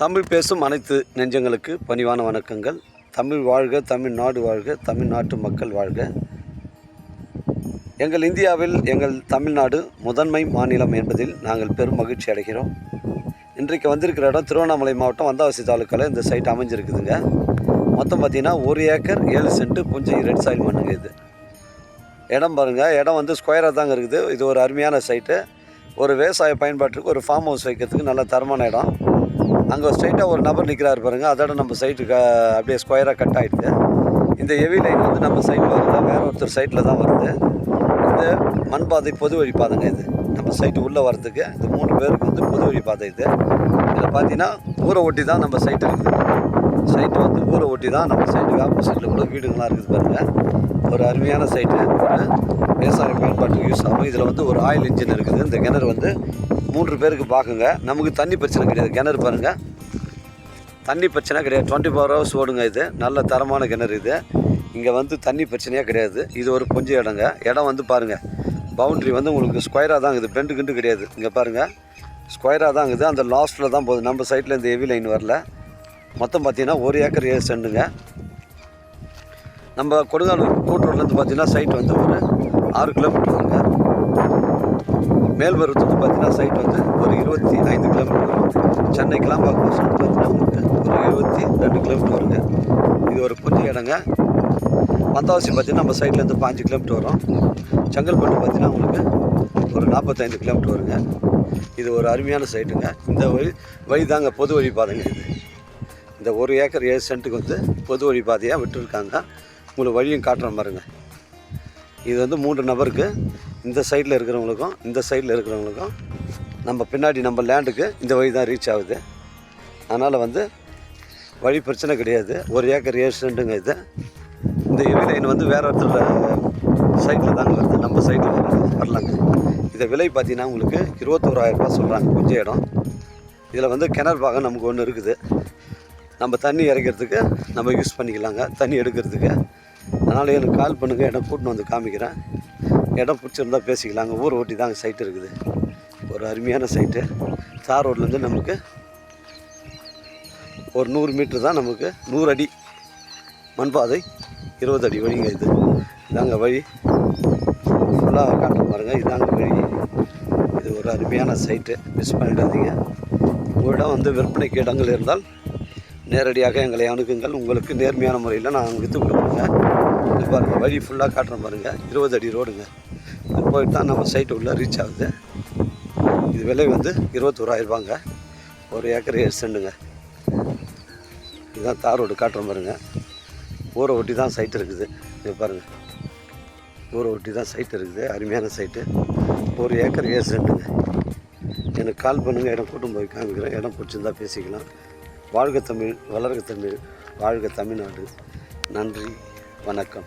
தமிழ் பேசும் அனைத்து நெஞ்சங்களுக்கு பணிவான வணக்கங்கள். தமிழ் வாழ்க தமிழ்நாடு வாழ்க தமிழ்நாட்டு மக்கள் வாழ்க. எங்கள் இந்தியாவில் எங்கள் தமிழ்நாடு முதன்மை மாநிலம் என்பதில் நாங்கள் பெரும் மகிழ்ச்சி அடைகிறோம். இன்றைக்கு வந்திருக்கிற இடம் திருவண்ணாமலை மாவட்டம் வந்தாவசி தாலுக்காவில் இந்த சைட் அமைஞ்சிருக்குதுங்க. மொத்தம் பார்த்திங்கன்னா ஒரு ஏக்கர் ஏழு சென்ட்டு கொஞ்சம் ரெட் சாயில் மண்ணுங்க இது. இடம் பாருங்கள் இடம் வந்து ஸ்கொயராக தாங்க இருக்குது. இது ஒரு அருமையான சைட்டு ஒரு விவசாய பயன்பாட்டுக்கு ஒரு ஃபார்ம் ஹவுஸ் வைக்கிறதுக்கு நல்ல தரமான இடம். அங்கே ஸ்ட்ரைட்டாக ஒரு நபர் நிற்கிறாரு பாருங்க. அதோட நம்ம சைட்டுக்கு அப்படியே ஸ்கொயராக கட் ஆகிடுது இந்த ஹெவி லைன் வந்து நம்ம சைட்டில் வரல. வேற ஒருத்தர் சைட்டில் தான் வருது. இந்த மண் பாதை பொது வழி பாதைங்க இது. நம்ம சைட்டு உள்ளே வரதுக்கு இந்த மூணு பேருக்கு வந்து பொது வழி பாதை இது. இதில் பார்த்தீங்கன்னா ஊரை ஒட்டி தான் நம்ம சைட்டு இருக்குது. சைட்டு வந்து ஊரை ஒட்டி தான் நம்ம சைட்டுக்கு ஆப்போசிட்டில் கூட வீடுங்களாம் இருக்குது பாருங்கள் ஒரு அருமையான சைட்டு விவசாய பயன்பாட்டுக்கு யூஸ் ஆகும். இதில் வந்து ஒரு ஆயில் இன்ஜின் இருக்குது. இந்த கிணறு வந்து மூன்று பேருக்கு பார்க்குங்க. நமக்கு தண்ணி பிரச்சனை கிடையாது. கிணறு பாருங்கள் தண்ணி பிரச்சனை கிடையாது. டுவெண்ட்டி ஃபோர் ஹவர்ஸ் ஓடுங்க இது. நல்ல தரமான கிணறு இது. இங்கே வந்து தண்ணி பிரச்சனையே கிடையாது. இது ஒரு கொஞ்சம் இடங்க. இடம் வந்து பாருங்கள் பவுண்ட்ரி வந்து உங்களுக்கு ஸ்கொயராக தான் இருக்குது. பெண்டு கிண்டு கிடையாது. இங்கே பாருங்கள் ஸ்கொயராக தான் இருக்குது. அந்த லாஸ்ட்டில் தான் போகுது. நம்ம சைட்டில் இந்த ஹெவி லைன் வரல. மொத்தம் பார்த்தீங்கன்னா ஒரு ஏக்கர் ஏழு செண்டுங்க நம்ம கொடுங்காலூர் கூட்டூர்லேருந்து பார்த்தீங்கன்னா சைட் வந்து ஒரு ஆறு கிலோமீட்டர் வருங்க மேல்மருவத்துக்கு பார்த்தீங்கன்னா சைட் வந்து ஒரு இருபத்தி ஐந்து கிலோமீட்டர் வரும். சென்னை கிளாம்பாக்கம் பார்த்தீங்கன்னா உங்களுக்கு ஒரு இருபத்தி ரெண்டு கிலோமீட்டர் வருங்க. இது ஒரு கொஞ்சம் இடங்க. வந்தாவசி பார்த்தீங்கன்னா நம்ம சைட்லேருந்து பாஞ்சு கிலோமீட்டர் வரும். செங்கல்பட்டு பார்த்தீங்கன்னா உங்களுக்கு ஒரு நாற்பத்தைந்து கிலோமீட்டர் வருங்க. இது ஒரு அருமையான சைட்டுங்க இந்த வழி வழி தாங்க பொது வழி பாதைங்க இது. இந்த ஒரு ஏக்கர் ஏழு சென்ட்டுக்கு வந்து பொது வழி பாதையாக விட்டுருக்காங்க. உங்களுக்கு வழியும் காட்டுற மாதிரிங்க. இது வந்து மூன்று நபருக்கு இந்த சைடில் இருக்கிறவங்களுக்கும் இந்த சைடில் இருக்கிறவங்களுக்கும் நம்ம பின்னாடி நம்ம லேண்டுக்கு இந்த வழி தான் ரீச் ஆகுது. அதனால் வந்து வழி பிரச்சனை கிடையாது. ஒரு ஏக்கர் ஏழு இது. இந்த ஹெவி லைன் வந்து வேறு இடத்துல சைட்டில் தாங்க வருது. நம்ம சைட்டில் வரலாங்க. இதை விலை பார்த்தீங்கன்னா உங்களுக்கு இருபத்தோராயிரரூபா ரூபாய் சொல்கிறாங்க கொஞ்சம் இடம். இதில் வந்து கிணறு பாகம் நமக்கு ஒன்று இருக்குது. நம்ம தண்ணி இறைக்கிறதுக்கு நம்ம யூஸ் பண்ணிக்கலாங்க. தண்ணி எடுக்கிறதுக்கு. அதனால் எனக்கு கால் பண்ணுங்கள் இடம் கூட்டின்னு வந்து காமிக்கிறேன். இடம் பிடிச்சிருந்தா பேசிக்கலாங்க ஊரை ஒட்டி தாங்க சைட்டு இருக்குது. ஒரு அருமையான சைட்டு தார் ரோட்லேருந்து நமக்கு ஒரு நூறு மீட்ரு தான் நமக்கு நூறு அடி மண்பாதை இருபது அடி வழிங்க இது. இதாங்க வழி. ஃபுல்லாக காட்டுற பாருங்கள் இதாங்க வழி. இது ஒரு அருமையான சைட்டு மிஸ் பண்ணிடாதீங்க. உங்களிடம் வந்து விற்பனைக்கு இடங்கள் இருந்தால் நேரடியாக எங்களை அணுகுங்கள். உங்களுக்கு நேர்மையான முறையில் நான் விற்று கொடுப்பேங்க இது பாருங்கள் வழி ஃபுல்லாக காட்டுறோம் பாருங்கள் இருபது அடி ரோடுங்க. இது போயிட்டு தான் நம்ம சைட்டு உள்ளே ரீச் ஆகுது. இது விலை வந்து இருபத்தோராயிரரூபாங்க ஒரு ஏக்கர் ஏழு செண்டுங்க. இதுதான் தார் ரோடு காட்டுற பாருங்க. ஊரை ஒட்டி தான் சைட் இருக்குது. இது பாருங்கள் ஊரை ஒட்டி தான் சைட்டு இருக்குது. அருமையான சைட்டு ஒரு ஏக்கர் ஏழு செண்டுங்க. எனக்கு கால் பண்ணுங்கள் இடம் கூட்டும் போய் காமிக்கிறேன். இடம் பிடிச்சிருந்தா பேசிக்கலாம். வாழ்க தமிழ் வளர்க தமிழ் வாழ்க தமிழ்நாடு. நன்றி. வணக்கம்.